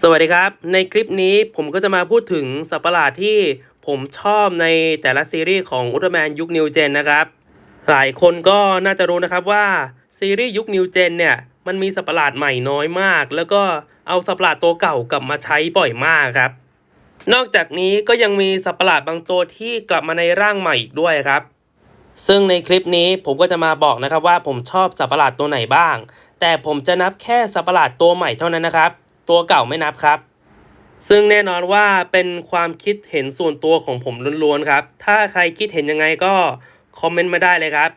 สวัสดีครับ ในคลิปนี้ผมก็จะมาพูดถึงสัตว์ประหลาดที่ผมชอบในแต่ละซีรีส์ของอุลตร้าแมนยุคนิวเจนนะครับ หลายคนก็น่าจะรู้นะครับว่าซีรีส์ยุคนิวเจนเนี่ยมันมีสัตว์ประหลาดใหม่น้อยมาก แล้วก็เอาสัตว์ประหลาดตัวเก่ากลับมาใช้บ่อยมากครับ นอกจากนี้ก็ยังมีสัตว์ประหลาดบางตัวที่กลับมาในร่างใหม่อีกด้วยครับ ซึ่งในคลิปนี้ผมก็จะมาบอกนะครับว่าผมชอบสัตว์ประหลาดตัวไหนบ้าง แต่ผมจะนับแค่สัตว์ประหลาดตัวใหม่เท่านั้นนะครับ ตัวเก่าไม่นับครับ ซึ่งแน่นอนว่าเป็นความคิดเห็นส่วนตัวของผมล้วนๆครับ ถ้าใครคิดเห็นยังไงก็คอมเมนต์มาได้เลยครับ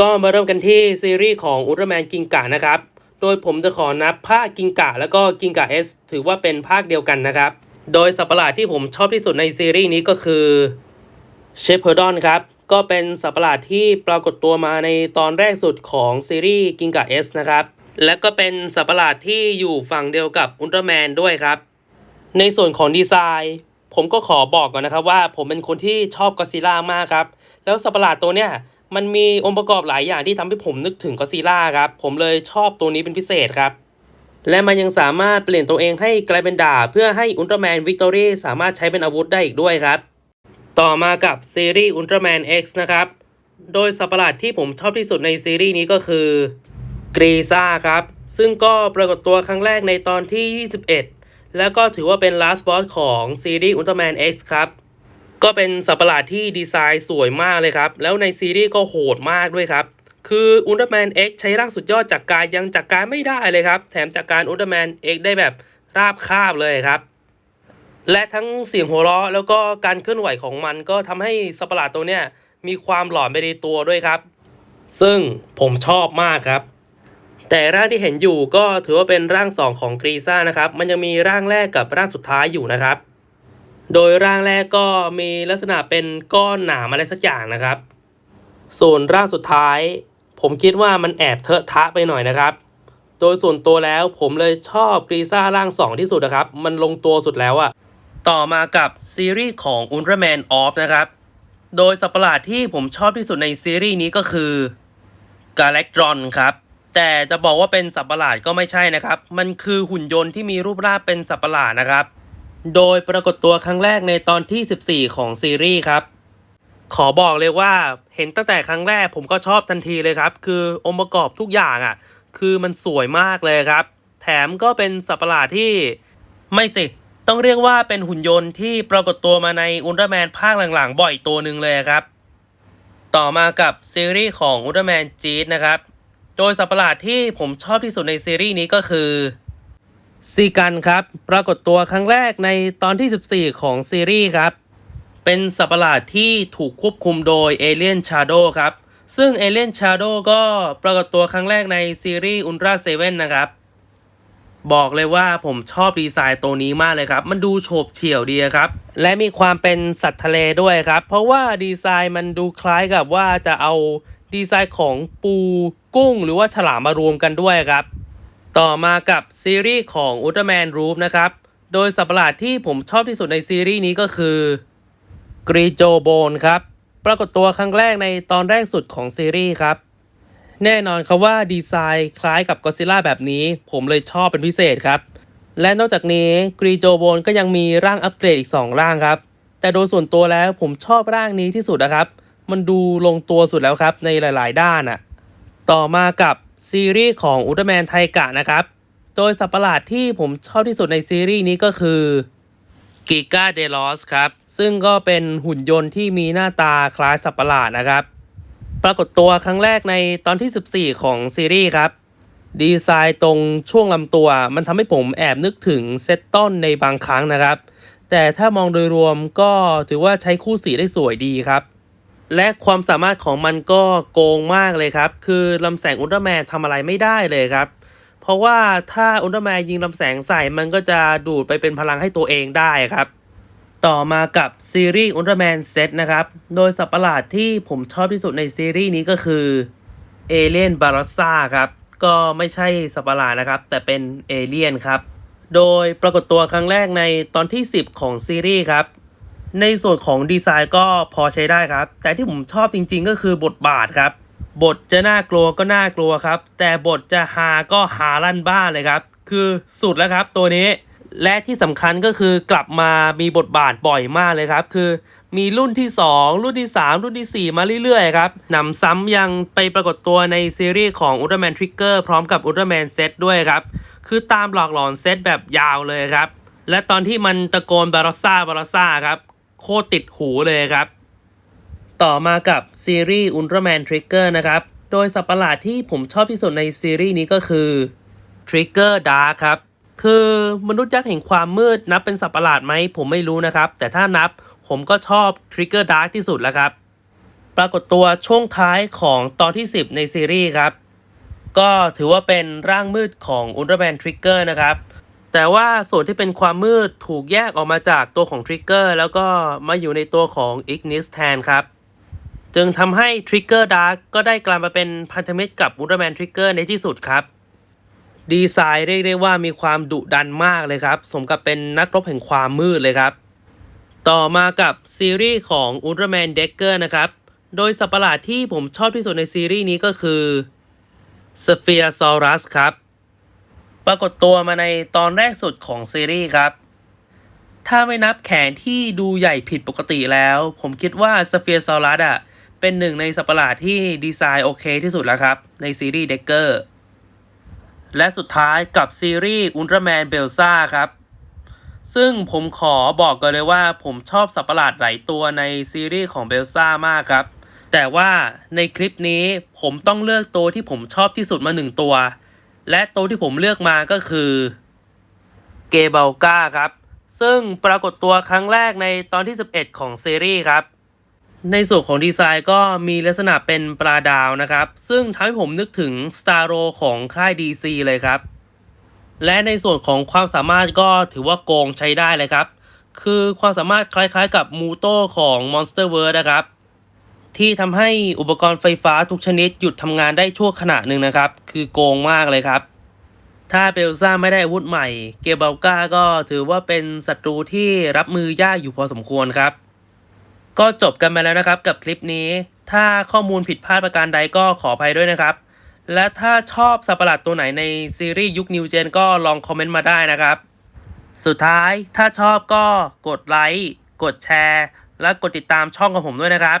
ก็มาเริ่มกันที่ซีรีส์ของอุลตร้าแมนกิงกะนะครับ โดยผมจะขอนับภาคกิงกะแล้วก็กิงกะเอสถือว่าเป็นภาคเดียวกันนะครับ โดยสัตว์ประหลาดที่ผมชอบที่สุดในซีรีส์นี้ก็คือเชฟเ e อร์ดอนครับก็เป็นสัตว์ประหลาดที่ปรากฏตัวมาในตอนแรกสุดของซีรีส์กิงกะเอสนะครับ และก็เป็นสัตว์ประหลาดที่อยู่ฝั่งเดียวกับอุลตร้าแมนด้วยครับ ในส่วนของดีไซน์ ผมก็ขอบอกก่อนนะครับว่าผมเป็นคนที่ชอบก็อซิล่ามากครับ แล้วสัตว์ประหลาดตัวเนี้ยมันมีองค์ประกอบหลายอย่างที่ทำให้ผมนึกถึงก็อซิลล่าครับ ผมเลยชอบตัวนี้เป็นพิเศษครับ และมันยังสามารถเปลี่ยนตัวเองให้กลายเป็นดาบเพื่อให้อุลตร้าแมนวิกตอรี่สามารถใช้เป็นอาวุธได้อีกด้วยครับ ต่อมากับซีรีส์อุลตร้าแมน X นะครับ โดยสัตว์ประหลาดที่ผมชอบที่สุดในซีรีส์นี้ก็คือ กรีซ่าครับ ซึ่งก็ปรากฏตัวครั้งแรกในตอนที่ 21 แล้วก็ถือว่าเป็น last boss ของซีรีส์อุลตร้าแมน X ครับ ก็เป็นสัตว์ประหลาดที่ดีไซน์สวยมากเลยครับ แล้วในซีรีส์ก็โหดมากด้วยครับ คืออุลตร้าแมน X ใช้ร่างสุดยอดจากกายยังจากการไม่ได้เลยครับ แถมจากการอุลตร้าแมน X ได้แบบราบคาบเลยครับ และทั้งเสียงหัวเราะแล้วก็การเคลื่อนไหวของมันก็ทำให้สัตว์ประหลาดตัวเนี้ยมีความหลอนไปในตัวด้วยครับ ซึ่งผมชอบมากครับ แต่ร่างที่เห็นอยู่ก็ถือว่าเป็นร่างสองของกรีซ่านะครับ มันยังมีร่างแรกกับร่างสุดท้ายอยู่นะครับ โดยร่างแรกก็มีลักษณะเป็นก้อนหนามอะไรสักอย่างนะครับ ส่วนร่างสุดท้าย ผมคิดว่ามันแอบเทอะทะไปหน่อยนะครับ โดยส่วนตัวแล้วผมเลยชอบกรีซ่าร่างสองที่สุดนะครับ มันลงตัวสุดแล้วอะต่อมากับซีรีส์ของ Ultraman Off นะครับ โดยสัตว์ประหลาดที่ผมชอบที่สุดในซีรีส์นี้ก็คือกาแล็กตรอนครับ แต่จะบอกว่าเป็นสัตว์ประหลาดก็ไม่ใช่นะครับ มันคือหุ่นยนต์ที่มีรูปร่างเป็นสัตว์ประหลาดนะครับ โดยปรากฏตัวครั้งแรกในตอนที่ 14 ของซีรีส์ครับ ขอบอกเลยว่าเห็นตั้งแต่ครั้งแรกผมก็ชอบทันทีเลยครับ คือองค์ประกอบทุกอย่างอะ่ะ คือมันสวยมากเลยครับ แถมก็เป็นสัตว์ประหลาดที่ไม่สิ ต้องเรียกว่าเป็นหุ่นยนต์ที่ปรากฏตัวมาในอุลตร้าแมนภาคหลังๆ บ่อยตัวหนึ่งเลยครับ ต่อมากับซีรีส์ของอุลตร้าแมนจีดนะครับ โดยสัตว์ประหลาดที่ผมชอบที่สุดในซีรีส์นี้ก็คือซีกันครับ ปรากฏตัวครั้งแรกในตอนที่ 14 ของซีรีส์ครับ เป็นสัตว์ประหลาดที่ถูกควบคุมโดยเอเลียนชาโดครับ ซึ่งเอเลียนชาโดก็ปรากฏตัวครั้งแรกในซีรีส์อุลตร้าเซเว่นนะครับ บอกเลยว่าผมชอบดีไซน์ตัวนี้มากเลยครับ มันดูโฉบเฉี่ยวดีครับ และมีความเป็นสัตว์ทะเลด้วยครับ เพราะว่าดีไซน์มันดูคล้ายกับว่าจะเอา ดีไซน์ของปูกุ้งหรือว่าฉลามมารวมกันด้วยครับ ต่อมากับซีรีส์ของอุลตร้าแมนรูปนะครับ โดยสัตว์ประหลาดที่ผมชอบที่สุดในซีรีส์นี้ก็คือกรีโจโบนครับ ปรากฏตัวครั้งแรกในตอนแรกสุดของซีรีส์ครับ แน่นอนครับว่าดีไซน์คล้ายกับก็ซิล่าแบบนี้ ผมเลยชอบเป็นพิเศษครับ และนอกจากนี้กรีโจโบนก็ยังมีร่างอัปเกรดอีก 2 ร่างครับ แต่โดยส่วนตัวแล้วผมชอบร่างนี้ที่สุดนะครับ มันดูลงตัวสุดแล้วครับในหลายๆ ด้านอะต่อมากับซีรีส์ของอุลตร้าแมนไทกะนะครับ โดยสัตว์ประหลาดที่ผมชอบที่สุดในซีรีส์นี้ก็คือกิก้าเดลอสครับ ซึ่งก็เป็นหุ่นยนต์ที่มีหน้าตาคล้ายสัตว์ประหลาดนะครับ ปรากฏตัวครั้งแรกในตอนที่ 14 ของซีรีส์ครับดีไซน์ตรงช่วงลำตัว มันทำให้ผมแอบนึกถึงเซตต้นในบางครั้งนะครับ แต่ถ้ามองโดยรวมก็ถือว่าใช้คู่สีได้สวยดีครับ และความสามารถของมันก็โกงมากเลยครับ คือลำแสงอุลตร้าแมนทำอะไรไม่ได้เลยครับ เพราะว่าถ้าอุลตร้าแมนยิงลำแสงใส่มันก็จะดูดไปเป็นพลังให้ตัวเองได้ครับ ต่อมากับซีรีส์อุลตร้าแมนเซตนะครับ โดยสัตว์ประหลาดที่ผมชอบที่สุดในซีรีส์นี้ก็คือเอเลียนบารัสซ่าครับ ก็ไม่ใช่สัตว์ประหลาดนะครับ แต่เป็นเอเลียนครับ โดยปรากฏตัวครั้งแรกในตอนที่ 10 ของซีรีส์ครับ ในส่วนของดีไซน์ก็พอใช้ได้ครับ แต่ที่ผมชอบจริงๆก็คือบทบาทครับ บทจะน่ากลัวก็น่ากลัวครับ แต่บทจะฮาก็ฮาลั่นบ้านเลยครับ คือสุดแล้วครับตัวนี้ และที่สำคัญก็คือกลับมามีบทบาทบ่อยมากเลยครับ คือมีรุ่นที่ 2 รุ่นที่ 3 รุ่นทีสี่ 4 มาเรื่อยๆครับนำซ้ำยังไปปรากฏตัวในซีรีส์ของ Ultraman Trigger พร้อมกับ Ultraman Set ด้วยครับ คือตามหลอกหลอนเซตแบบยาวเลยครับ และตอนที่มันตะโกนบารอซ่าบารอซ่าครับ โคตรติดหูเลยครับ ต่อมากับซีรีส์ Ultraman Trigger นะครับ โดยสัตว์ประหลาดที่ผมชอบที่สุดในซีรีส์นี้ก็คือ Trigger Dark ครับ คือมนุษย์ยักษ์แห่งความมืดนับเป็นสัตว์ประหลาดไหมผมไม่รู้นะครับ แต่ถ้านับผมก็ชอบ Trigger Dark ที่สุดแล้วครับ ปรากฏตัวช่วงท้ายของตอนที่ 10 ในซีรีส์ครับ ก็ถือว่าเป็นร่างมืดของ Ultraman Trigger นะครับ แต่ว่าส่วนที่เป็นความมืดถูกแยกออกมาจากตัวของ Trigger แล้วก็มาอยู่ในตัวของ Ignis แทนครับ จึงทำให้ Trigger Dark ก็ได้กลายมาเป็นพันธมิตรกับ Ultraman Trigger ในที่สุดครับ ดีไซน์เรียกได้ว่ามีความดุดันมากเลยครับ สมกับเป็นนักรบแห่งความมืดเลยครับ ต่อมากับซีรีส์ของ Ultraman Decker นะครับ โดยสัตว์ประหลาดที่ผมชอบที่สุดในซีรีส์นี้ก็คือ Spherosaurus ครับ รากฏตัวมาในตอนแรกสุดของซีรีส์ครับ ถ้าไม่นับแขนที่ดูใหญ่ผิดปกติแล้ว ผมคิดว่า Spherosaurus อะ เป็นหนึ่งในสัปะหลาดที่ดีไซน์โอเคที่สุดแล้วครับ ในซีรีส์ Decker และสุดท้ายกับซีรีส์ Ultraman Belza ครับ ซึ่งผมขอบอกกันเลยว่าผมชอบสัปะหลาดหลายตัวในซีรีส์ของเบลซ่ามากครับ แต่ว่าในคลิปนี้ผมต้องเลือกตัวที่ผมชอบที่สุดมาหนึ่งตัว และตัวที่ผมเลือกมาก็คือเกเบลกาครับ ซึ่งปรากฏตัวครั้งแรกในตอนที่ 11 ของซีรีส์ครับ ในส่วนของดีไซน์ก็มีลักษณะเป็นปลาดาวนะครับ ซึ่งทำให้ผมนึกถึง Star r o ของค่าย DC เลยครับ และในส่วนของความสามารถก็ถือว่าโกงใช้ได้เลยครับ คือความสามารถคล้ายๆกับมูโตของ Monster World นะครับ ที่ทำให้อุปกรณ์ไฟฟ้าทุกชนิดหยุดทำงานได้ชั่วขณะหนึ่งนะครับ คือโกงมากเลยครับ ถ้าเบลซ่าไม่ได้อาวุธใหม่ เกเบลกาก็ถือว่าเป็นศัตรูที่รับมือยากอยู่พอสมควรครับ ก็จบกันไปแล้วนะครับกับคลิปนี้ ถ้าข้อมูลผิดพลาดประการใดก็ขออภัยด้วยนะครับ และถ้าชอบสัตว์ประหลาดตัวไหนในซีรีส์ยุคนิวเจนก็ลองคอมเมนต์มาได้นะครับ สุดท้ายถ้าชอบก็กดไลค์กดแชร์ และกดติดตามช่องของผมด้วยนะครับ